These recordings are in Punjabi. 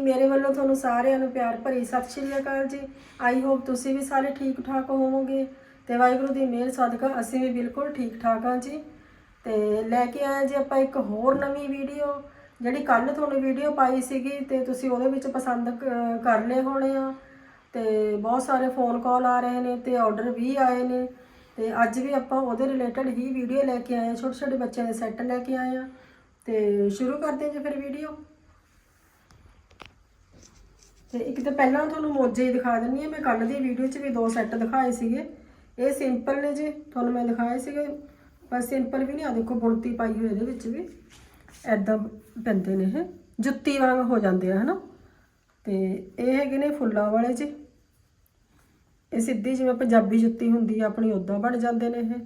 ਮੇਰੇ ਵੱਲੋਂ ਤੁਹਾਨੂੰ ਸਾਰਿਆਂ ਨੂੰ ਪਿਆਰ ਭਰੀ ਸਤਿ ਸ਼੍ਰੀ ਅਕਾਲ ਜੀ। ਆਈ ਹੋਪ ਤੁਸੀਂ ਵੀ ਸਾਰੇ ਠੀਕ ਠਾਕ ਹੋਵੋਗੇ ਤੇ ਵਾਹਿਗੁਰੂ ਦੀ ਮਿਹਰ ਸਦਕਾ ਅਸੀਂ ਵੀ ਬਿਲਕੁਲ ਠੀਕ ਠਾਕ ਹਾਂ ਜੀ। ਤੇ ਲੈ ਕੇ ਆਏ ਜੀ ਆਪਾਂ ਇੱਕ ਹੋਰ ਨਵੀਂ ਵੀਡੀਓ, ਜਿਹੜੀ ਕੱਲ ਤੁਹਾਨੂੰ ਵੀਡੀਓ ਪਾਈ ਸੀਗੀ ਤੇ ਤੁਸੀਂ ਉਹਦੇ ਵਿੱਚ ਪਸੰਦ ਕਰ ਲਏ ਹੋਣੇ ਆ। ਤੇ ਬਹੁਤ ਸਾਰੇ ਫੋਨ ਕਾਲ ਆ ਰਹੇ ਨੇ ਤੇ ਆਰਡਰ ਵੀ ਆਏ ਨੇ। ਤੇ ਅੱਜ ਵੀ ਆਪਾਂ ਉਹਦੇ ਰਿਲੇਟਡ ਹੀ ਵੀਡੀਓ ਲੈ ਕੇ ਆਏ ਹਾਂ ਛੋਟੇ ਛੋਟੇ ਬੱਚਿਆਂ ਦੇ ਸੈੱਟ ਲੈ ਕੇ ਆਏ ਆ ਤੇ ਸ਼ੁਰੂ ਕਰਦੇ ਹਾਂ ਜੀ ਫਿਰ ਵੀਡੀਓ। ਤੇ ਇੱਕ ਤਾਂ ਪਹਿਲਾਂ ਤੁਹਾਨੂੰ ਮੋਜੇ ਹੀ ਦਿਖਾ ਦਿੰਨੀ ਆ ਮੈਂ ਕੱਲ ਦੀ ਵੀਡੀਓ 'ਚ ਵੀ ਦੋ ਸੈੱਟ ਦਿਖਾਏ ਸੀਗੇ। ਇਹ ਸਿੰਪਲ ਨੇ ਜੀ, ਤੁਹਾਨੂੰ ਮੈਂ ਦਿਖਾਏ ਸੀਗੇ। ਪਰ ਸਿੰਪਲ ਵੀ ਨਹੀਂ ਆ ਦੇਖੋ ਬੁਣਤੀ ਪਾਈ ਹੋਈ ਇਹਦੇ ਵਿੱਚ ਵੀ। ਐਦਾਂ ਪੈਂਦੇ ਨੇ ਇਹ। ਜੁੱਤੀ ਵਾਂਗ ਹੋ ਜਾਂਦੇ ਆ, ਹਨਾ? ਤੇ ਇਹ ਹੈਗੇ ਨੇ ਫੁੱਲਾਂ ਵਾਲੇ ਜੀ। ਇਹ ਸਿੱਧੀ ਜਿਵੇਂ ਪੰਜਾਬੀ ਜੁੱਤੀ ਹੁੰਦੀ ਆ, ਆਪਣੀ ਉਦਾਂ ਬਣ ਜਾਂਦੇ ਨੇ ਇਹ।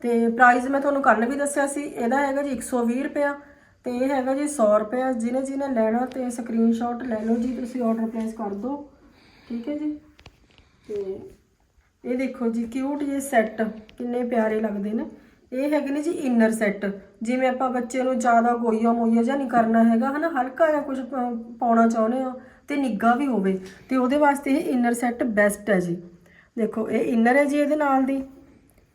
ਤੇ ਪ੍ਰਾਈਸ ਮੈਂ ਤੁਹਾਨੂੰ ਕੱਲ ਵੀ ਦੱਸਿਆ ਸੀ। ਇਹਦਾ ਹੈਗਾ ਜੀ 120 ਰੁਪਿਆ ਤੇ ਇਹ ਹੈਗਾ ਜੀ 100 ਰੁਪਿਆ ਜਿਹਨੇ ਜਿਹਨੇ ਲੈਣਾ ਤੇ ਸਕਰੀਨਸ਼ਾਟ ਲੈ ਲਓ ਜੀ, ਤੁਸੀਂ ਆਰਡਰ ਪਲੇਸ ਕਰ ਦਿਓ। ਠੀਕ ਹੈ ਜੀ? ਤੇ ਇਹ ਦੇਖੋ ਜੀ ਕਿਊਟ ਜਿਹੇ ਸੈੱਟ ਕਿੰਨੇ ਪਿਆਰੇ ਲੱਗਦੇ ਨੇ। ਇਹ ਹੈਗੇ ਨੇ ਜੀ ਇਨਰ ਸੈੱਟ ਜਿਵੇਂ ਆਪਾਂ ਬੱਚੇ ਨੂੰ ਜ਼ਿਆਦਾ ਗੋਈਆ ਮੋਈਆ ਜਾਂ ਨਹੀਂ ਕਰਨਾ ਹੈਗਾ, ਹਨਾ? ਹਲਕਾ ਜਿਹਾ ਕੁਝ ਪਾਉਣਾ ਚਾਹੁੰਦੇ ਆ ਤੇ ਨਿੱਗਾ ਵੀ ਹੋਵੇ। ਤੇ ਉਹਦੇ ਵਾਸਤੇ ਇਹ ਇਨਰ ਸੈੱਟ ਬੈਸਟ ਹੈ ਜੀ। ਦੇਖੋ, ਇਹ ਇਨਰ ਹੈ ਜੀ ਇਹਦੇ ਨਾਲ ਦੀ।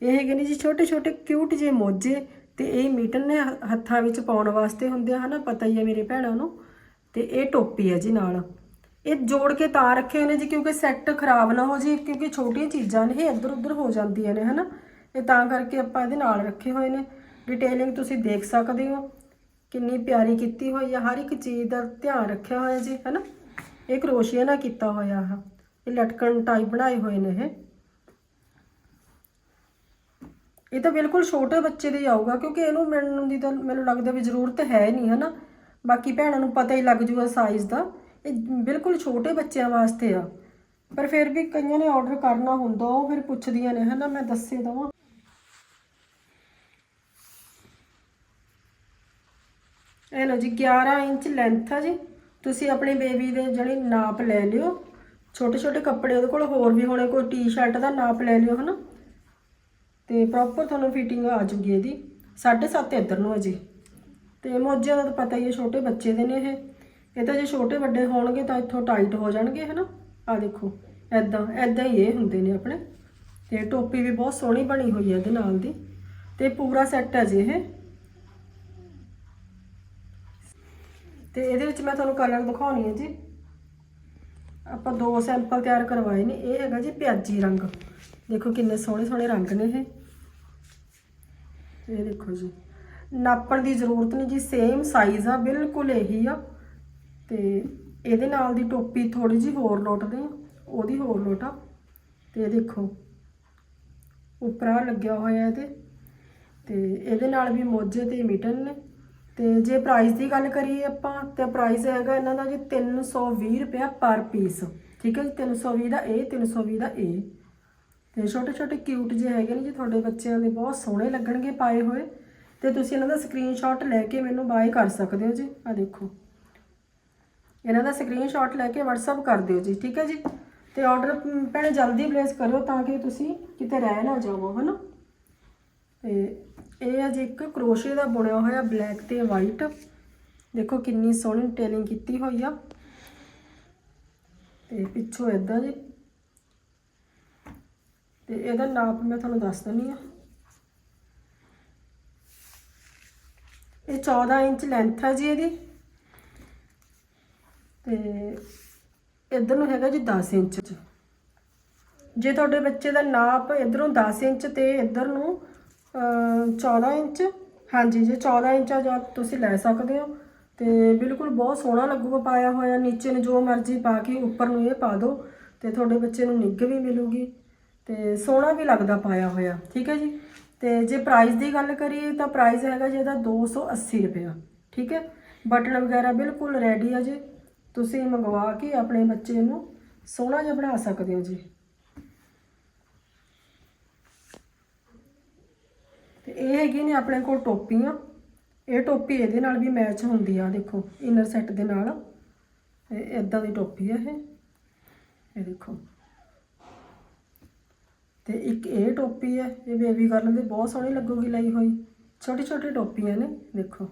ਇਹ ਹੈਗੇ ਨੇ ਜੀ ਛੋਟੇ ਛੋਟੇ ਕਿਊਟ ਜਿਹੇ ਮੋਜੇ। ਤੇ ਇਹ ਮੀਟਰ ਨੇ ਹੱਥਾਂ ਵਿੱਚ ਪਾਉਣ ਵਾਸਤੇ ਹੁੰਦੇ ਆ, ਹਨਾ, ਪਤਾ ਹੀ ਹੈ ਮੇਰੇ ਭੈਣਾਂ ਨੂੰ। ਤੇ ਇਹ ਟੋਪੀ ਹੈ ਜੀ ਨਾਲ। ਇਹ ਜੋੜ ਕੇ ਤਾਂ ਰੱਖੇ ਹੋਏ ਨੇ ਜੀ, ਕਿਉਂਕਿ ਸੈੱਟ ਖਰਾਬ ਨਾ ਹੋ ਜੀ ਕਿਉਂਕਿ ਛੋਟੀਆਂ ਚੀਜ਼ਾਂ ਨੇ, ਇਹ ਇੱਧਰ ਉੱਧਰ ਹੋ ਜਾਂਦੀਆਂ ਨੇ, ਹਨਾ। ਇਹ ਤਾਂ ਕਰਕੇ ਆਪਾਂ ਇਹਦੇ ਨਾਲ ਰੱਖੇ ਹੋਏ ਨੇ। ਡਿਟੇਲਿੰਗ ਤੁਸੀਂ ਦੇਖ ਸਕਦੇ ਹੋ, ਕਿੰਨੀ ਪਿਆਰੀ ਕੀਤੀ ਹੋਈ ਆ, ਹਰ ਇੱਕ ਚੀਜ਼ ਦਾ ਧਿਆਨ ਰੱਖਿਆ ਹੋਇਆ ਜੀ, ਹਨਾ। ਇਹ ਕਰੋਸ਼ੀਆ ਨਾਲ ਕੀਤਾ ਹੋਇਆ ਆ। ਇਹ ਲਟਕਣ ਟਾਈਪ ਬਣਾਏ ਹੋਏ ਨੇ ਇਹ। ਇਹ ਤਾਂ ਬਿਲਕੁਲ ਛੋਟੇ ਬੱਚੇ ਦੇ ਹੀ ਆਊਗਾ, ਕਿਉਂਕਿ ਇਹਨੂੰ ਮਿਲਣ ਦੀ ਤਾਂ ਮੈਨੂੰ ਲੱਗਦਾ ਵੀ ਜ਼ਰੂਰਤ ਹੈ ਹੀ ਨਹੀਂ, ਹਨਾ? ਬਾਕੀ ਭੈਣਾਂ ਨੂੰ ਪਤਾ ਹੀ ਲੱਗ ਜੂਗਾ ਸਾਈਜ਼ ਦਾ। ਇਹ ਬਿਲਕੁਲ ਛੋਟੇ ਬੱਚਿਆਂ ਵਾਸਤੇ ਆ। ਪਰ ਫਿਰ ਵੀ ਕਈਆਂ ਨੇ ਆਰਡਰ ਕਰਨਾ ਹੁੰਦਾ, ਉਹ ਫਿਰ ਪੁੱਛਦੀਆਂ ਨੇ, ਹਨਾ? ਮੈਂ ਦੱਸੇ ਦਵਾਂ। ਇਹ ਲਓ ਜੀ 11 ਇੰਚ ਲੈਂਥ ਆ ਜੀ। ਤੁਸੀਂ ਆਪਣੀ ਬੇਬੀ ਦੇ ਜਿਹੜੇ ਨਾਪ ਲੈ ਲਿਓ। ਛੋਟੇ ਛੋਟੇ ਕੱਪੜੇ ਉਹਦੇ ਕੋਲ ਹੋਰ ਵੀ ਹੋਣੇ, ਕੋਈ ਟੀ-ਸ਼ਰਟ ਦਾ ਨਾਪ ਲੈ ਲਿਓ, ਹਨਾ? ਤੇ ਪ੍ਰੋਪਰ ਤੁਹਾਨੂੰ ਫਿਟਿੰਗ ਆ ਜੂਗੀ ਇਹਦੀ 7.5 ਇੱਧਰ ਨੂੰ ਹੈ ਜੀ ਤੇ ਮੋਜਿਆਂ ਦਾ ਤਾਂ ਪਤਾ ਹੀ ਹੈ, ਛੋਟੇ ਬੱਚੇ ਦੇ ਨੇ ਇਹ। ਇਹ ਤਾਂ ਜੇ ਛੋਟੇ ਵੱਡੇ ਹੋਣਗੇ ਤਾਂ ਇੱਥੋਂ ਟਾਈਟ ਹੋ ਜਾਣਗੇ, ਹਨਾ? ਆ ਦੇਖੋ ਐਦਾਂ ਐਦਾਂ ਹੀ ਇਹ ਹੁੰਦੇ ਨੇ ਆਪਣੇ। ਤੇ ਟੋਪੀ ਵੀ ਬਹੁਤ ਸੋਹਣੀ ਬਣੀ ਹੋਈ ਹੈ ਇਹਦੇ ਨਾਲ ਦੀ। ਤੇ ਪੂਰਾ ਸੈੱਟ ਹੈ ਜੀ ਇਹ। ਤੇ ਇਹਦੇ ਵਿੱਚ ਮੈਂ ਤੁਹਾਨੂੰ ਕਲਰ ਦਿਖਾਉਣੀ ਹੈ ਜੀ। ਆਪਾਂ ਦੋ ਸੈਂਪਲ ਤਿਆਰ ਕਰਵਾਏ ਨੇ। ਇਹ ਹੈਗਾ ਜੀ ਪਿਆਜੀ ਰੰਗ। ਦੇਖੋ ਕਿੰਨੇ ਸੋਹਣੇ ਸੋਹਣੇ ਰੰਗ ਨੇ ਇਹ। ਇਹ ਦੇਖੋ ਜੀ। ਨਾਪਣ ਦੀ ਜ਼ਰੂਰਤ ਨਹੀਂ ਜੀ ਸੇਮ ਸਾਈਜ਼ ਆ, ਬਿਲਕੁਲ ਇਹੀ ਆ। ਤੇ ਇਹਦੇ ਨਾਲ ਦੀ ਟੋਪੀ ਥੋੜੀ ਜੀ ਹੋਰ ਲੋਟਦੇ ਆ ਉਹਦੀ ਹੋਰ ਲੋਟ ਆ। ਤੇ ਇਹ ਦੇਖੋ, ਉੱਪਰ ਲੱਗਿਆ ਹੋਇਆ ਇਹਦੇ। ਤੇ ਇਹਦੇ ਨਾਲ ਵੀ ਮੋਜੇ ਤੇ ਮਿਟਨ ਨੇ। ਤੇ ਜੇ ਪ੍ਰਾਈਸ ਦੀ ਗੱਲ ਕਰੀਏ ਆਪਾਂ, ਤੇ ਪ੍ਰਾਈਸ ਹੈਗਾ ਇਹਨਾਂ ਦਾ ਜੀ 320 ਰੁਪਇਆ ਪਰ ਪੀਸ ਠੀਕ ਹੈ ਜੀ 320 ਦਾ ਇਹ 320 ਦਾ ਇਹ ਤੇ ਛੋਟੇ ਛੋਟੇ ਕਿਊਟ ਜਿਹੇ ਹੈਗੇ ਨੇ ਜੀ ਤੁਹਾਡੇ ਬੱਚਿਆਂ ਦੇ ਬਹੁਤ ਸੋਹਣੇ ਲੱਗਣਗੇ ਪਾਏ ਹੋਏ। ਤੇ ਤੁਸੀਂ ਇਹਨਾਂ ਦਾ ਸਕਰੀਨਸ਼ਾਟ ਲੈ ਕੇ ਮੈਨੂੰ ਬਾਏ ਕਰ ਸਕਦੇ ਹੋ ਜੀ। ਆ ਦੇਖੋ। ਇਹਨਾਂ ਦਾ ਸਕਰੀਨਸ਼ਾਟ ਲੈ ਕੇ WhatsApp ਕਰ ਦਿਓ ਜੀ, ਠੀਕ ਹੈ ਜੀ? ਤੇ ਆਰਡਰ ਭੈਣੇ ਜਲਦੀ ਪਲੇਸ ਕਰਿਓ ਤਾਂ ਕਿ ਤੁਸੀਂ ਕਿਤੇ ਰਹਿ ਨਾ ਜਾਵੋ, ਹਨਾ? ਤੇ ਇਹ ਹੈ ਜੀ ਇੱਕ ਕਰੋਸ਼ੇ ਦਾ ਬੁਣਿਆ ਹੋਇਆ ਬਲੈਕ ਤੇ ਵਾਈਟ ਦੇਖੋ ਕਿੰਨੀ ਸੋਹਣੀ ਟੇਲਿੰਗ ਕੀਤੀ ਹੋਈ ਆ। ਤੇ ਪਿੱਛੋਂ ਇਦਾਂ ਜੀ ਤੇ ਇਹਦਾ ਨਾਪ ਮੈਂ ਤੁਹਾਨੂੰ ਦੱਸ ਦਿੰਨੀ ਆ ਇਹ 14 ਇੰਚ ਲੈਂਥ ਹੈ ਜੀ ਇਹਦੀ। ਤੇ ਇਧਰ ਨੂੰ ਹੈਗਾ ਜੀ 10 ਇੰਚ ਜੇ ਤੁਹਾਡੇ ਬੱਚੇ ਦਾ ਨਾਪ ਇਧਰੋਂ 10 ਇੰਚ ਤੇ ਇਧਰ ਨੂੰ ਅਹ, 14 ਇੰਚ ਹਾਂਜੀ ਜੇ 14 ਇੰਚ ਆ ਜਾਂ ਤੁਸੀਂ ਲੈ ਸਕਦੇ ਹੋ। ਤੇ ਬਿਲਕੁਲ ਬਹੁਤ ਸੋਹਣਾ ਲੱਗੂਗਾ ਪਾਇਆ ਹੋਇਆ। ਨੀਚੇ ਨੂੰ ਜੋ ਮਰਜ਼ੀ ਪਾ ਕੇ ਉੱਪਰ ਨੂੰ ਇਹ ਪਾ ਦਿਓ ਤੇ ਤੁਹਾਡੇ ਬੱਚੇ ਨੂੰ ਨਿੱਘ ਵੀ ਮਿਲੂਗੀ। ਤੇ ਸੋਹਣਾ ਵੀ ਲੱਗਦਾ ਪਾਇਆ ਹੋਇਆ, ਠੀਕ ਹੈ ਜੀ? ਤੇ ਜੇ ਪ੍ਰਾਈਸ ਦੀ ਗੱਲ ਕਰੀਏ ਤਾਂ ਪ੍ਰਾਈਸ ਹੈਗਾ ਜੀ ਇਹਦਾ 280 ਰੁਪਇਆ, ਠੀਕ ਹੈ? ਬਟਨ ਵਗੈਰਾ ਬਿਲਕੁਲ ਰੈਡੀ ਆ ਜੀ। ਤੁਸੀਂ ਮੰਗਵਾ ਕੇ ਆਪਣੇ ਬੱਚੇ ਨੂੰ ਸੋਹਣਾ ਜਿਹਾ ਬਣਾ ਸਕਦੇ ਹੋ ਜੀ। ਤੇ ਇਹ ਹੈਗੀ ਨੇ ਆਪਣੇ ਕੋਲ ਟੋਪੀਆਂ। ਇਹ ਟੋਪੀ ਇਹਦੇ ਨਾਲ ਵੀ ਮੈਚ ਹੁੰਦੀ ਆ, ਦੇਖੋ ਇਨਰ ਸੈੱਟ ਦੇ ਨਾਲ। ਇਹ ਇਦਾਂ ਦੀ ਟੋਪੀ ਆ ਇਹ। ਇਹ ਦੇਖੋ। ਤੇ ਇੱਕ ਇਹ ਟੋਪੀ ਹੈ, ਇਹ ਬੇਬੀ ਗਰਲ ਦੀ ਬਹੁਤ ਸੋਹਣੀ ਲੱਗੂਗੀ ਲਈ ਹੋਈ। ਛੋਟੀ ਛੋਟੀ ਟੋਪੀਆਂ ਨੇ, ਦੇਖੋ।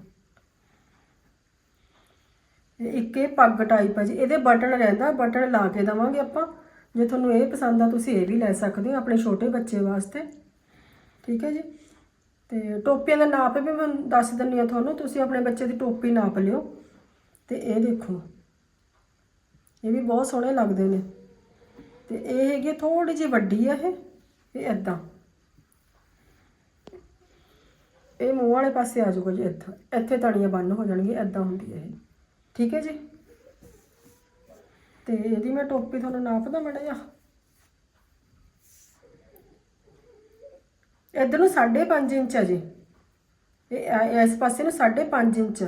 ਇਹ ਇੱਕ ਇਹ ਪੱਗ ਟਾਈਪ ਹੈ ਜੀ, ਇਹਦੇ ਬਟਨ ਰਹਿੰਦਾ, ਬਟਨ ਲਾ ਕੇ ਦਵਾਂਗੇ ਆਪਾਂ। ਜੇ ਤੁਹਾਨੂੰ ਇਹ ਪਸੰਦ ਆ, ਤੁਸੀਂ ਇਹ ਵੀ ਲੈ ਸਕਦੇ ਹੋ ਆਪਣੇ ਛੋਟੇ ਬੱਚੇ ਵਾਸਤੇ। ਠੀਕ ਹੈ ਜੀ? ਤੇ ਟੋਪੀਆਂ ਦਾ ਨਾਪ ਵੀ ਮੈਂ ਦੱਸ ਦਿੰਨੀ ਆ ਤੁਹਾਨੂੰ, ਤੁਸੀਂ ਆਪਣੇ ਬੱਚੇ ਦੀ ਟੋਪੀ ਨਾਪ ਲਿਓ। ਤੇ ਇਹ ਦੇਖੋ, ਇਹ ਵੀ ਬਹੁਤ ਸੋਹਣੇ ਲੱਗਦੇ ਨੇ। ਤੇ ਇਹ ਹੈਗੀ ਥੋੜੀ ਜਿਹੀ ਵੱਡੀ ਆ ਇਹ। ਇਹ ਐਦਾਂ ਇਹ ਮੂੰਹ ਵਾਲੇ ਪਾਸੇ ਆ ਜਾਊਗਾ ਜੀ, ਇੱਥੇ। ਇੱਥੇ ਤੜੀਆਂ ਬੰਨ ਹੋ ਜਾਣਗੀਆਂ ਐਦਾਂ ਹੁੰਦੀ ਹੈ ਇਹ। ਠੀਕ ਹੈ ਜੀ? ਤੇ ਇਹਦੀ ਮੈਂ ਟੋਪੀ ਤੁਹਾਨੂੰ ਨਾਪਦਾ ਮੜਾ ਜਾ ਇੱਧਰ ਨੂੰ 5.5 ਇੰਚ ਆ ਜੀ। ਇਹ ਇਸ ਪਾਸੇ ਨੂੰ 5.5 ਇੰਚ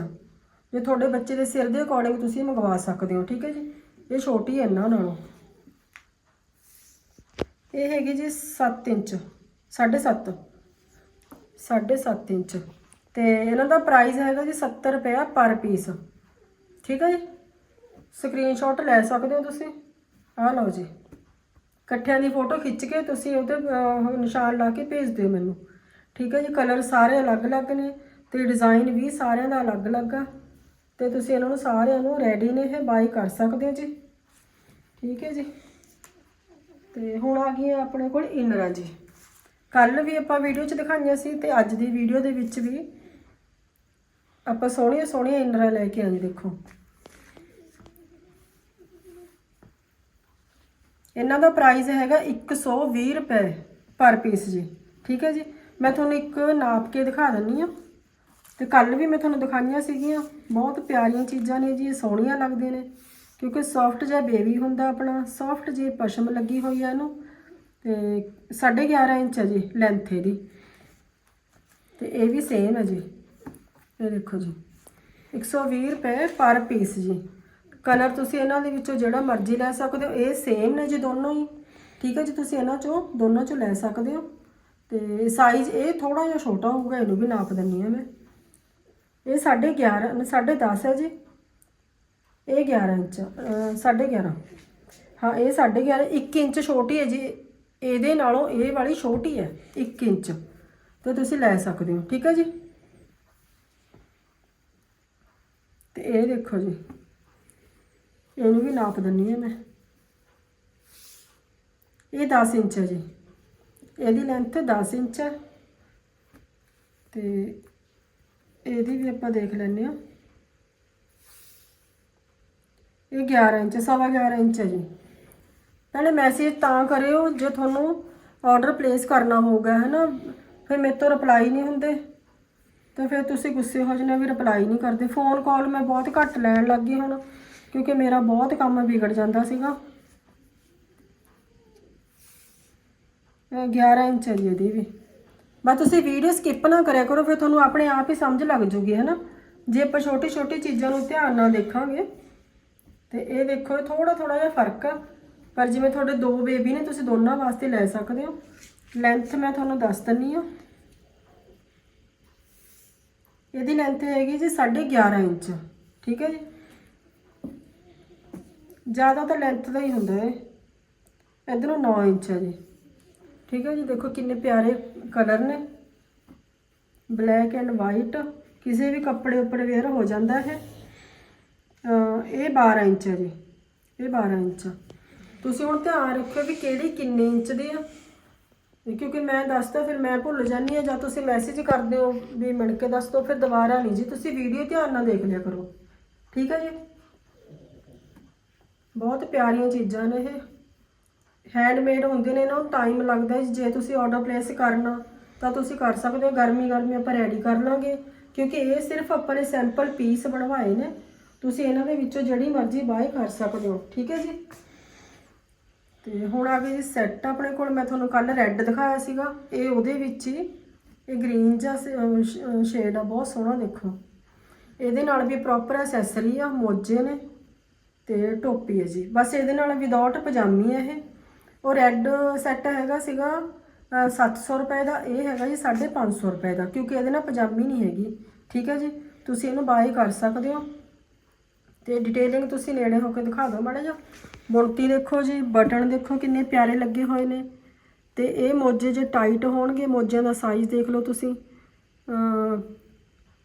ਜੇ ਤੁਹਾਡੇ ਬੱਚੇ ਦੇ ਸਿਰ ਦੇ ਅਕੋਰਡਿੰਗ ਤੁਸੀਂ ਮੰਗਵਾ ਸਕਦੇ ਹੋ, ਠੀਕ ਹੈ ਜੀ? ਇਹ ਛੋਟੀ ਹੈ ਇਹਨਾਂ ਨਾਲੋਂ। ਇਹ ਹੈਗੀ ਜੀ 7 ਇੰਚ 7.5 7.5 ਇੰਚ। ਤੇ ਇਹਨਾਂ ਦਾ ਪ੍ਰਾਈਸ ਹੈਗਾ ਜੀ 70 ਰੁਪਇਆ ਪਰ ਪੀਸ ਠੀਕ ਹੈ ਜੀ? ਸਕਰੀਨਸ਼ਾਟ ਲੈ ਸਕਦੇ ਹੋ ਤੁਸੀਂ? ਆ ਲਓ ਜੀ। ਇਕੱਠਿਆਂ ਦੀ ਫੋਟੋ ਖਿੱਚ ਕੇ ਤੁਸੀਂ ਉਹਦੇ ਨਿਸ਼ਾਨ ਲਾ ਕੇ ਭੇਜ ਦਿਓ ਮੈਨੂੰ। ਠੀਕ ਹੈ ਜੀ? ਕਲਰ ਸਾਰੇ ਅਲੱਗ-ਅਲੱਗ ਨੇ ਤੇ ਡਿਜ਼ਾਈਨ ਵੀ ਸਾਰਿਆਂ ਦਾ ਅਲੱਗ-ਅਲੱਗ ਆ। ਤੇ ਤੁਸੀਂ ਇਹਨਾਂ ਨੂੰ ਸਾਰਿਆਂ ਨੂੰ ਰੈਡੀ ਨੇ ਇਹ ਬਾਈ ਕਰ ਸਕਦੇ ਹੋ ਜੀ। ਠੀਕ ਹੈ ਜੀ? ਤੇ ਹੁਣ ਆ ਗਈ ਆਪਣੇ ਕੋਲ ਇਨਰਾਂ ਜੀ। ਕੱਲ ਵੀ ਆਪਾਂ ਵੀਡੀਓ 'ਚ ਦਿਖਾਈਆਂ ਸੀ ਤੇ ਅੱਜ ਦੀ ਵੀਡੀਓ ਦੇ ਵਿੱਚ ਵੀ ਆਪਾਂ ਸੋਹਣੀਆਂ ਸੋਹਣੀਆਂ ਇਨਰਾਂ ਲੈ ਕੇ ਆਏ ਦੇਖੋ। ਇਹਨਾਂ ਦਾ ਪ੍ਰਾਈਸ ਹੈਗਾ 120 ਰੁਪਏ ਪਰ ਪੀਸ ਜੀ। ਠੀਕ ਹੈ ਜੀ? ਮੈਂ ਤੁਹਾਨੂੰ ਇੱਕ ਨਾਪ ਕੇ ਦਿਖਾ ਦਿੰਨੀ ਆ ਤੇ ਕੱਲ ਵੀ ਮੈਂ ਤੁਹਾਨੂੰ ਦਿਖਾਈਆਂ ਸੀਗੀਆਂ। ਬਹੁਤ ਪਿਆਰੀਆਂ ਚੀਜ਼ਾਂ ਨੇ ਜੀ ਸੋਹਣੀਆਂ ਲੱਗਦੇ ਨੇ। ਕਿਉਂਕਿ ਸੌਫਟ ਜਿਹਾ ਬੇਬੀ ਹੁੰਦਾ ਆਪਣਾ ਸੌਫਟ ਜਿਹੀ ਪਸ਼ਮ ਲੱਗੀ ਹੋਈ ਆ ਇਹਨੂੰ, ਤੇ 11.5 ਇੰਚ ਹੈ ਜੀ ਲੈਂਥ ਇਹਦੀ। ਤੇ ਇਹ ਵੀ ਸੇਮ ਹੈ ਜੀ। ਇਹ ਦੇਖੋ ਜੀ 120 ਰੁਪਏ ਪਰ ਪੀਸ ਜੀ। ਕਲਰ ਤੁਸੀਂ ਇਹਨਾਂ ਦੇ ਵਿੱਚੋਂ ਜਿਹੜਾ ਮਰਜ਼ੀ ਲੈ ਸਕਦੇ ਹੋ, ਇਹ ਸੇਮ ਨੇ ਜੀ ਦੋਨੋਂ ਹੀ। ਠੀਕ ਹੈ ਜੀ, ਤੁਸੀਂ ਇਹਨਾਂ ਚੋਂ ਦੋਨੋਂ ਚੋਂ ਲੈ ਸਕਦੇ ਹੋ। ਤੇ ਸਾਈਜ਼ ਇਹ ਥੋੜਾ ਜਿਹਾ ਛੋਟਾ ਹੋਊਗਾ, ਇਹਨੂੰ ਵੀ ਨਾਪ ਦਿੰਨੀ ਆ ਮੈਂ। ਇਹ 11.5 10.5 ਹੈ ਜੀ। ਇਹ 11 ਇੰਚ ਅਹ, ਸਾਢੇ 11 ਹਾਂ ਇਹ 11.5 1 ਇੰਚ ਛੋਟੀ ਹੈ ਜੀ। ਇਹਦੇ ਨਾਲੋਂ ਇਹ ਵਾਲੀ ਛੋਟੀ ਹੈ 1 ਇੰਚ। ਤੇ ਤੁਸੀਂ ਲੈ ਸਕਦੇ ਹੋ ਠੀਕ ਹੈ ਜੀ? ਤੇ ਇਹ ਦੇਖੋ ਜੀ। ਇਹਨੂੰ ਵੀ ਨਾਪ ਦਿੰਨੀ ਹੈ ਮੈਂ। ਇਹ 10 ਇੰਚ ਹੈ ਜੀ। ਇਹਦੀ ਲੈਂਥ 10 ਇੰਚ ਹੈ। ਤੇ ਇਹਦੀ ਵੀ ਆਪਾਂ ਦੇਖ ਲੈਂਦੇ ਹਾਂ। ਇਹ 11 ਇੰਚ, ਸਵਾ 11 ਇੰਚ ਹੈ ਜੀ। ਪਹਿਲੇ ਮੈਸੇਜ ਤਾਂ ਕਰਿਓ, ਜੇ ਤੁਹਾਨੂੰ ਆਰਡਰ ਪਲੇਸ ਕਰਨਾ ਹੋਊਗਾ ਹੈ ਨਾ ਫਿਰ ਮੇਰੇ ਤੋਂ ਰਿਪਲਾਈ ਨਹੀਂ ਹੁੰਦੇ। ਤੇ ਫਿਰ ਤੁਸੀਂ ਗੁੱਸੇ ਹੋ ਜਾਂਦੇ ਵੀ ਰਿਪਲਾਈ ਨਹੀਂ ਕਰਦੇ। ਫੋਨ ਕਾਲ ਮੈਂ ਬਹੁਤ ਘੱਟ ਲੈਣ ਲੱਗ ਗਈ ਹੁਣ, ਕਿਉਂਕਿ ਮੇਰਾ ਬਹੁਤ ਕੰਮ ਵਿਗੜ ਜਾਂਦਾ ਸੀਗਾ। ਇਹ 11 ਇੰਚ ਹੈ ਜੀ ਇਹਦੀ ਵੀ। ਬਸ ਤੁਸੀਂ ਵੀਡੀਓ ਸਕਿਪ ਨਾ ਕਰਿਆ ਕਰੋ, ਫਿਰ ਤੁਹਾਨੂੰ ਆਪਣੇ ਆਪ ਹੀ ਸਮਝ ਲੱਗ ਜੂਗੀ ਹੈ ਨਾ ਜੇ ਆਪਾਂ ਛੋਟੀ ਛੋਟੀ ਚੀਜ਼ਾਂ ਨੂੰ ਧਿਆਨ ਨਾਲ ਦੇਖਾਂਗੇ ਤੇ ਇਹ ਦੇਖੋ, ਇਹ ਥੋੜਾ ਥੋੜਾ ਜਿਹਾ ਫ਼ਰਕ ਆ। ਪਰ ਜਿਵੇਂ ਤੁਹਾਡੇ ਦੋ ਬੇਬੀ ਨੇ, ਤੁਸੀਂ ਦੋਨਾਂ ਵਾਸਤੇ ਲੈ ਸਕਦੇ ਹੋ। ਲੈਂਥ ਮੈਂ ਤੁਹਾਨੂੰ ਦੱਸ ਦਿੰਨੀ ਆ। ਇਹਦੀ ਲੈਂਥ ਹੈਗੀ ਜੀ 11.5 ਇੰਚ, ਠੀਕ ਹੈ ਜੀ? ਜ਼ਿਆਦਾ ਤਾਂ ਲੈਂਥ ਦਾ ਹੀ ਹੁੰਦਾ ਹੈ ਇਧਰੋਂ 9 ਇੰਚ ਹੈ ਜੀ। ਠੀਕ ਹੈ ਜੀ, ਦੇਖੋ ਕਿੰਨੇ ਪਿਆਰੇ ਕਲਰ ਨੇ। ਬਲੈਕ ਐਂਡ ਵਾਈਟ ਕਿਸੇ ਵੀ ਕੱਪੜੇ ਉੱਪਰ ਵੇਅਰ ਹੋ ਜਾਂਦਾ ਹੈ ਇਹ 12 ਇੰਚ ਹੈ ਜੀ। ਇਹ 12 ਇੰਚ ਆ। ਤੁਸੀਂ ਹੁਣ ਧਿਆਨ ਰੱਖਿਓ ਵੀ ਕਿਹੜੀ ਕਿੰਨੇ ਇੰਚ ਦੀ ਆ। ਕਿਉਂਕਿ ਮੈਂ ਦੱਸਦਾ ਫਿਰ ਮੈਂ ਭੁੱਲ ਜਾਂਦੀ ਆ ਜਾਂ ਤੁਸੀਂ ਮੈਸੇਜ ਕਰਦੇ ਹੋ ਵੀ ਮਿਣ ਕੇ ਦੱਸ ਦਿਓ, ਫਿਰ ਦੁਬਾਰਾ ਨਹੀਂ ਜੀ। ਤੁਸੀਂ ਵੀਡੀਓ ਧਿਆਨ ਨਾਲ ਦੇਖ ਲਿਆ ਕਰੋ। ਠੀਕ ਹੈ ਜੀ? ਬਹੁਤ ਪਿਆਰੀਆਂ ਚੀਜ਼ਾਂ ਨੇ ਇਹ। ਹੈਂਡਮੇਡ ਹੁੰਦੇ ਨੇ ਇਹਨਾਂ ਨੂੰ ਟਾਈਮ ਲੱਗਦਾ ਹੈ। ਜੇ ਤੁਸੀਂ ਆਰਡਰ ਪਲੇਸ ਕਰਨਾ, ਤਾਂ ਤੁਸੀਂ ਕਰ ਸਕਦੇ ਹੋ। ਗਰਮੀ ਗਰਮੀ ਆਪਾਂ ਰੈਡੀ ਕਰ ਲਾਂਗੇ। ਕਿਉਂਕਿ ਇਹ ਸਿਰਫ ਆਪਾਂ ਨੇ ਸੈਂਪਲ ਪੀਸ ਬਣਵਾਏ ਨੇ। ਤੁਸੀਂ ਇਹਨਾਂ ਦੇ ਵਿੱਚੋਂ ਜਿਹੜੀ ਮਰਜ਼ੀ ਬਾਏ ਕਰ ਸਕਦੇ ਹੋ ਠੀਕ ਹੈ ਜੀ? ਤੇ ਹੁਣ ਆ ਗਏ ਜੀ ਸੈੱਟ ਆਪਣੇ ਕੋਲ ਮੈਂ ਤੁਹਾਨੂੰ ਕੱਲ ਰੈੱਡ ਦਿਖਾਇਆ ਸੀਗਾ ਇਹ ਉਹਦੇ ਵਿੱਚ ਹੀ ਇਹ ਗ੍ਰੀਨ ਜਿਹਾ ਸ਼ੇਡ ਆ ਬਹੁਤ ਸੋਹਣਾ ਦੇਖੋ। ਇਹਦੇ ਨਾਲ ਵੀ ਪ੍ਰੋਪਰ ਐਸੈਸਰੀ ਆ ਮੋਜੇ ਨੇ ਤੇ ਟੋਪੀ ਹੈ ਜੀ। ਬਸ ਇਹਦੇ ਨਾਲ ਵਿਦਆਊਟ ਪਜਾਮੀ ਹੈ ਇਹ। ਉਹ ਰੈੱਡ ਸੈੱਟ ਹੈਗਾ ਸੀਗਾ ਅ, 700 ਰੁਪਏ ਦਾ ਇਹ ਹੈਗਾ ਜੀ 550 ਰੁਪਏ ਦਾ ਕਿਉਂਕਿ ਇਹਦੇ ਨਾਲ ਪਜਾਮੀ ਨਹੀਂ ਹੈਗੀ ਠੀਕ ਹੈ ਜੀ? ਤੁਸੀਂ ਇਹਨੂੰ ਬਾਏ ਕਰ ਸਕਦੇ ਹੋ। ਤੇ ਡਿਟੇਲਿੰਗ ਤੁਸੀਂ ਨੇੜੇ ਹੋ ਕੇ ਦਿਖਾ ਦਿਓ ਮਾੜਾ ਜਿਹਾ। ਬੁਣਤੀ ਦੇਖੋ ਜੀ, ਬਟਨ ਦੇਖੋ ਕਿੰਨੇ ਪਿਆਰੇ ਲੱਗੇ ਹੋਏ ਨੇ। ਤੇ ਇਹ ਮੋਜੇ ਜੇ ਟਾਈਟ ਹੋਣਗੇ, ਮੋਜਿਆਂ ਦਾ ਸਾਈਜ਼ ਦੇਖ ਲਓ ਤੁਸੀਂ। ਅ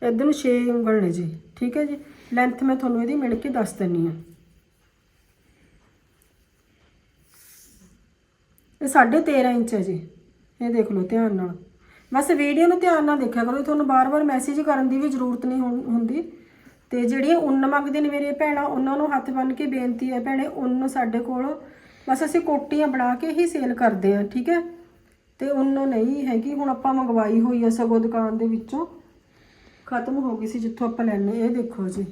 ਇਧਰ ਨੂੰ 6 ਉਂਗਲ ਨੇ ਜੀ, ਠੀਕ ਹੈ ਜੀ। ਲੈਂਥ ਮੈਂ ਤੁਹਾਨੂੰ ਇਹਦੀ ਮਿਲ ਕੇ ਦੱਸ ਦਿੰਨੀ ਆ ਇਹ 13.5 ਇੰਚ ਹੈ ਜੀ, ਇਹ ਦੇਖ ਲਓ ਧਿਆਨ ਨਾਲ। ਬਸ ਵੀਡੀਓ ਨੂੰ ਧਿਆਨ ਨਾਲ ਦੇਖਿਆ ਕਰੋ ਤੁਹਾਨੂੰ ਬਾਰ-ਬਾਰ ਮੈਸੇਜ ਕਰਨ ਦੀ ਵੀ ਜ਼ਰੂਰਤ ਨਹੀਂ ਹੁੰ- ਹੁੰਦੀ। ਤੇ ਜਿਹੜੀਆਂ ਉੱਨ ਮੰਗਦੇ ਨੇ ਮੇਰੇ ਭੈਣਾਂ, ਉਹਨਾਂ ਨੂੰ ਹੱਥ ਬੰਨ ਕੇ ਬੇਨਤੀ ਹੈ ਭੈਣੇ, ਉੱਨ ਸਾਡੇ ਕੋਲ। ਬਸ ਅਸੀਂ ਕੋਟੀਆਂ ਬਣਾ ਕੇ ਹੀ ਸੇਲ ਕਰਦੇ ਆ ਠੀਕ ਹੈ? ਤੇ ਉੱਨ ਨਹੀਂ ਹੈਗੀ, ਹੁਣ ਆਪਾਂ ਮੰਗਵਾਈ ਹੋਈ ਆ ਸਗੋਂ ਦੁਕਾਨ ਦੇ ਵਿੱਚੋਂ। ਖਤਮ ਹੋ ਗਈ ਸੀ ਜਿੱਥੋਂ ਆਪਾਂ ਲੈਣੇ ਇਹ ਦੇਖੋ ਜੀ।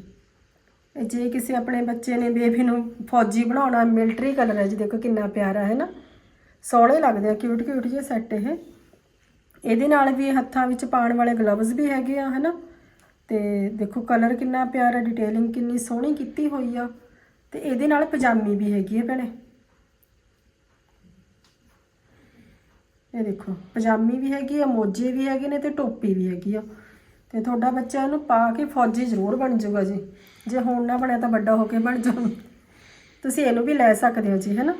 ਜੇ ਕਿਸੇ ਆਪਣੇ ਬੱਚੇ ਨੇ ਬੇਬੀ ਨੂੰ ਫੌਜੀ ਬਣਾਉਣਾ ਮਿਲਟਰੀ ਕਲਰ ਹੈ ਜੀ, ਦੇਖੋ ਕਿੰਨਾ ਪਿਆਰਾ, ਹੈ ਨਾ? ਸੋਹਣੇ ਲੱਗਦੇ ਆ ਕਿਊਟ ਕਿਊਟ ਜਿਹੇ ਸੈੱਟ ਇਹ। ਇਹਦੇ ਨਾਲ ਵੀ ਹੱਥਾਂ ਵਿੱਚ ਪਾਉਣ ਵਾਲੇ ਗਲਵਜ਼ ਵੀ ਹੈਗੇ ਆ ਹਨਾ ਤੇ ਦੇਖੋ ਕਲਰ ਕਿੰਨਾ ਪਿਆਰਾ ਡਿਟੇਲਿੰਗ ਕਿੰਨੀ ਸੋਹਣੀ ਕੀਤੀ ਹੋਈ ਆ। ਤੇ ਇਹਦੇ ਨਾਲ ਪਜਾਮੀ ਵੀ ਹੈਗੀ ਹੈ ਭੈਣੇ। ਇਹ ਦੇਖੋ, ਪਜਾਮੀ ਵੀ ਹੈਗੀ ਆ, ਮੋਜੇ ਵੀ ਹੈਗੇ ਨੇ ਤੇ ਟੋਪੀ ਵੀ ਹੈਗੀ ਆ। ਤੇ ਤੁਹਾਡਾ ਬੱਚਾ ਇਹਨੂੰ ਪਾ ਕੇ ਫੌਜੀ ਜ਼ਰੂਰ ਬਣ ਜਾਊਗਾ ਜੀ। ਜੇ ਹੁਣ ਨਾ ਬਣਿਆ ਤਾਂ ਵੱਡਾ ਹੋ ਕੇ ਬਣ ਜਾਊ। ਤੁਸੀਂ ਇਹਨੂੰ ਵੀ ਲੈ ਸਕਦੇ ਹੋ ਜੀ, ਹੈਨਾ?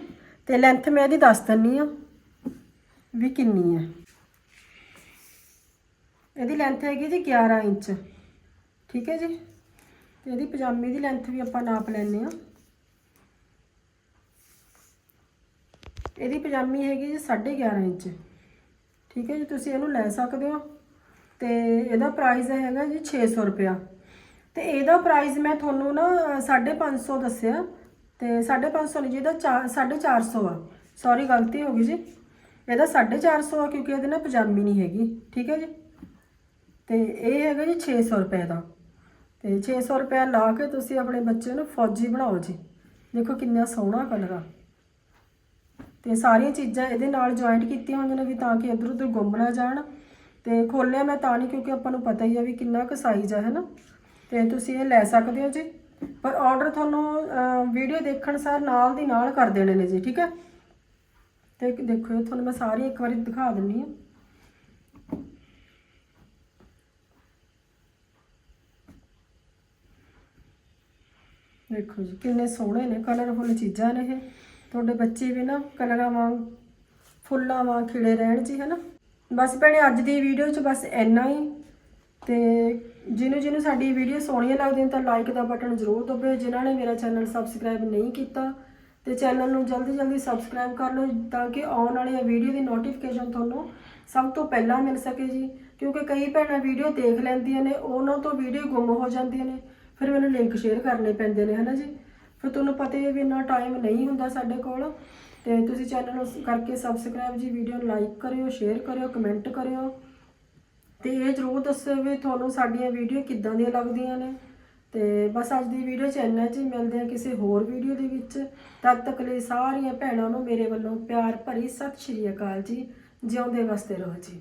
ਤੇ ਲੈਂਥ ਮੈਂ ਇਹਦੀ ਦੱਸ ਦਿੰਨੀ ਆ ਵੀ ਕਿੰਨੀ ਹੈ ਇਹਦੀ ਲੈਂਥ ਹੈਗੀ ਜੀ 11 ਇੰਚ। ਠੀਕ ਹੈ ਜੀ? ਤੇ ਇਹਦੀ ਪਜਾਮੀ ਦੀ ਲੈਂਥ ਵੀ ਆਪਾਂ ਨਾਪ ਲੈਣੇ ਆ ਇਹਦੀ ਪਜਾਮੀ ਹੈਗੀ ਜੀ 11.5 ਇੰਚ। ਠੀਕ ਹੈ ਜੀ ਤੁਸੀਂ ਇਹਨੂੰ ਲੈ ਸਕਦੇ ਹੋ। ਤੇ ਇਹਦਾ ਪ੍ਰਾਈਸ ਹੈਗਾ ਜੀ 600 ਰੁਪਿਆ ਤੇ ਇਹਦਾ ਪ੍ਰਾਈਸ ਮੈਂ ਤੁਹਾਨੂੰ ਨਾ ਅ, 550 ਦੱਸਿਆ। ਤੇ 550 ਨਹੀਂ ਜੀ ਇਹਦਾ 450 ਆ। ਸੌਰੀ ਗਲਤੀ ਹੋ ਗਈ ਜੀ। ਇਹਦਾ 450 ਆ ਕਿਉਂਕਿ ਇਹਦੇ ਨਾਲ ਪਜਾਮੀ ਨਹੀਂ ਹੈਗੀ। ਠੀਕ ਹੈ ਜੀ? ਤੇ ਇਹ ਹੈਗਾ ਜੀ 600 ਰੁਪਏ ਦਾ। ਤੇ 600 ਰੁਪਏ ਲਾ ਕੇ ਤੁਸੀਂ ਆਪਣੇ ਬੱਚੇ ਨੂੰ ਫੌਜੀ ਬਣਾਓ ਜੀ। ਦੇਖੋ ਕਿੰਨਾ ਸੋਹਣਾ ਕਲਰ ਆ। ਤੇ ਸਾਰੀਆਂ ਚੀਜ਼ਾਂ ਇਹਦੇ ਨਾਲ ਜੁਆਇੰਟ ਕੀਤੀਆਂ ਹੋਈਆਂ ਨੇ ਵੀ ਤਾਂ ਕਿ ਇਧਰ ਉਧਰ ਗੁੰਮ ਨਾ ਜਾਣ। ਤੇ ਖੋਲਿਆ ਮੈਂ ਤਾਂ ਨਹੀਂ ਕਿਉਂਕਿ ਆਪਾਂ ਨੂੰ ਪਤਾ ਹੀ ਆ ਵੀ ਕਿੰਨਾ ਕੁ ਸਾਈਜ਼ ਆ, ਹੈਨਾ। ਤੇ ਤੁਸੀਂ ਇਹ ਲੈ ਸਕਦੇ ਹੋ ਜੀ। ਪਰ ਆਰਡਰ ਤੁਹਾਨੂੰ ਵੀਡੀਓ ਦੇਖਣ ਸਾਰ ਨਾਲ ਦੀ ਨਾਲ ਕਰ ਦੇਣੇ ਨੇ ਜੀ, ਠੀਕ ਹੈ? ਤੇ ਦੇਖੋ ਇਹ ਤੁਹਾਨੂੰ ਮੈਂ ਸਾਰੀ ਇੱਕ ਵਾਰੀ ਦਿਖਾ ਦਿੰਨੀ ਆ। ਦੇਖੋ ਜੀ, ਕਿੰਨੇ ਸੋਹਣੇ ਨੇ ਕਲਰਫੁੱਲ ਚੀਜ਼ਾਂ ਨੇ ਇਹ। ਤੁਹਾਡੇ ਬੱਚੇ ਵੀ ਨਾ ਕਲਰਾਂ ਵਾਂਗ, ਫੁੱਲਾਂ ਵਾਂਗ ਖਿੜੇ ਰਹਿਣ ਜੀ, ਹਨਾ। ਬਸ ਭੈਣੇ, ਅੱਜ ਦੀ ਵੀਡੀਓ 'ਚ ਬਸ ਇੰਨਾ ਹੀ। ਤੇ ਜਿਹਨੂੰ ਜਿਹਨੂੰ ਸਾਡੀ ਵੀਡੀਓ ਸੋਹਣੀਆਂ ਲੱਗਦੀਆਂ ਤਾਂ ਲਾਈਕ ਦਾ ਬਟਨ ਜ਼ਰੂਰ ਦਬਾਓ। ਜਿਨ੍ਹਾਂ ਨੇ ਮੇਰਾ ਚੈਨਲ ਸਬਸਕ੍ਰਾਈਬ ਨਹੀਂ ਕੀਤਾ, ਤੇ ਚੈਨਲ ਨੂੰ ਜਲਦੀ ਜਲਦੀ ਸਬਸਕ੍ਰਾਈਬ ਕਰ ਲਓ, ਤਾਂ ਕਿ ਆਉਣ ਵਾਲੀਆਂ ਵੀਡੀਓ ਦੀ ਨੋਟੀਫਿਕੇਸ਼ਨ ਤੁਹਾਨੂੰ ਸਭ ਤੋਂ ਪਹਿਲਾਂ ਮਿਲ ਸਕੇ ਜੀ। ਕਿਉਂਕਿ ਕਈ ਭੈਣਾਂ ਵੀਡੀਓ ਦੇਖ ਲੈਂਦੀਆਂ ਨੇ, ਉਹਨਾਂ ਤੋਂ ਵੀਡੀਓ ਗੁੰਮ ਹੋ ਜਾਂਦੀਆਂ ਨੇ। ਫਿਰ ਮੈਨੂੰ ਲਿੰਕ ਸ਼ੇਅਰ ਕਰਨੇ ਪੈਂਦੇ ਨੇ, ਹਨਾ ਜੀ? ਫਿਰ ਤੁਹਾਨੂੰ ਪਤਾ ਹੀ ਹੈ ਵੀ ਇੰਨਾ ਟਾਈਮ ਨਹੀਂ ਹੁੰਦਾ ਸਾਡੇ ਕੋਲ। ਤੇ ਤੁਸੀਂ ਚੈਨਲ ਨੂੰ ਕਰਕੇ ਸਬਸਕ੍ਰਾਈਬ ਜੀ ਵੀਡੀਓ ਨੂੰ ਲਾਈਕ ਕਰਿਓ ਸ਼ੇਅਰ ਕਰਿਓ ਕਮੈਂਟ ਕਰਿਓ। ਤੇ ਇਹ ਜ਼ਰੂਰ ਦੱਸਿਓ ਵੀ ਤੁਹਾਨੂੰ ਸਾਡੀਆਂ ਵੀਡੀਓ ਕਿੱਦਾਂ ਦੀਆਂ ਲੱਗਦੀਆਂ ਨੇ। ਤੇ ਬਸ ਅੱਜ ਦੀ ਵੀਡੀਓ ਚੈਨਲ ਚ ਹੀ ਮਿਲਦੇ ਆ ਕਿਸੇ ਹੋਰ ਵੀਡੀਓ ਦੇ ਵਿੱਚ। ਤਦ ਤੱਕ ਲਈ ਸਾਰੀਆਂ ਭੈਣਾਂ ਨੂੰ ਮੇਰੇ ਵੱਲੋਂ ਪਿਆਰ ਭਰੀ ਸਤਿ ਸ਼੍ਰੀ ਅਕਾਲ ਜੀ। ਜਿਉਂਦੇ ਵਸਦੇ ਰਹੋ ਜੀ।